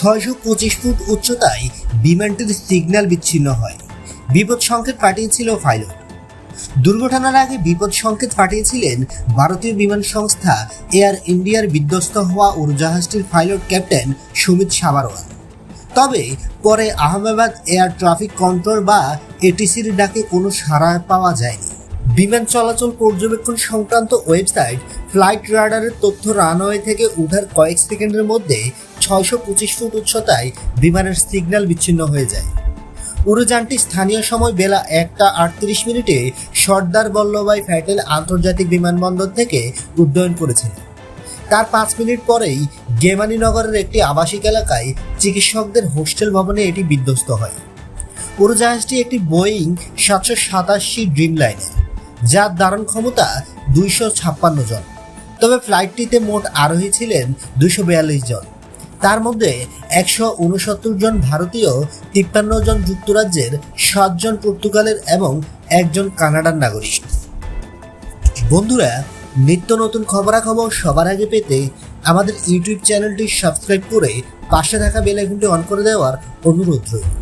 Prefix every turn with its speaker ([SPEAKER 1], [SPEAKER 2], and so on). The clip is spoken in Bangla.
[SPEAKER 1] ছয়শো পঁচিশ ফুট উচ্চতায় বিমানটির সিগন্যাল বিচ্ছিন্ন হয়। বিপদ সংকেত পাঠিয়েছিল পাইলট দুর্ঘটনার আগে বিপদ সংকেত পাঠিয়েছিলেন ভারতীয় বিমান সংস্থা এয়ার ইন্ডিয়ার বিধ্বস্ত হওয়া উড়োজাহাজটির পাইলট ক্যাপ্টেন সুমিত সাবারওয়াল তবে পরে আহমেদাবাদ এয়ার ট্রাফিক কন্ট্রোল বা এটিসির ডাকে কোনো সাড়া পাওয়া যায়নি। বিমান চলাচল পর্যবেক্ষণ সংক্রান্ত ওয়েবসাইট ফ্লাইট রাডারের তথ্য রানওয়ে থেকে উঠার কয়েক সেকেন্ডের মধ্যে ছয়শো পঁচিশ ফুট উচ্চতায় বিমানের সিগন্যাল বিচ্ছিন্ন হয়ে যায়। উড়োযানটি স্থানীয় সময় বেলা একটা আটত্রিশ মিনিটে সর্দার বল্লভাই প্যাটেল আন্তর্জাতিক বিমানবন্দর থেকে উড্ডয়ন করেছিল তার পাঁচ মিনিট পরেই গেমানিনগরের একটি আবাসিক এলাকায় চিকিৎসকদের হোস্টেল ভবনে এটি বিধ্বস্ত হয়। উড়োজাহাজটি একটি বোয়িং সাতশো সাতাশি ড্রিম লাইনের যার ধারণ ক্ষমতা দুইশো ছাপ্পান্ন জন, তবে ফ্লাইটটিতে মোট আরোহী ছিলেন দুইশো বিয়াল্লিশ জন। তার মধ্যে একশো উনসত্তর জন ভারতীয়, তিপ্পান্ন জন যুক্তরাজ্যের সাতজন পর্তুগালের এবং একজন কানাডার নাগরিক। বন্ধুরা, নিত্য নতুন খবরাখবর সবার আগে পেতে আমাদের ইউটিউব চ্যানেলটি সাবস্ক্রাইব করে পাশে থাকা বেল অন করে দেওয়ার অনুরোধ রইল।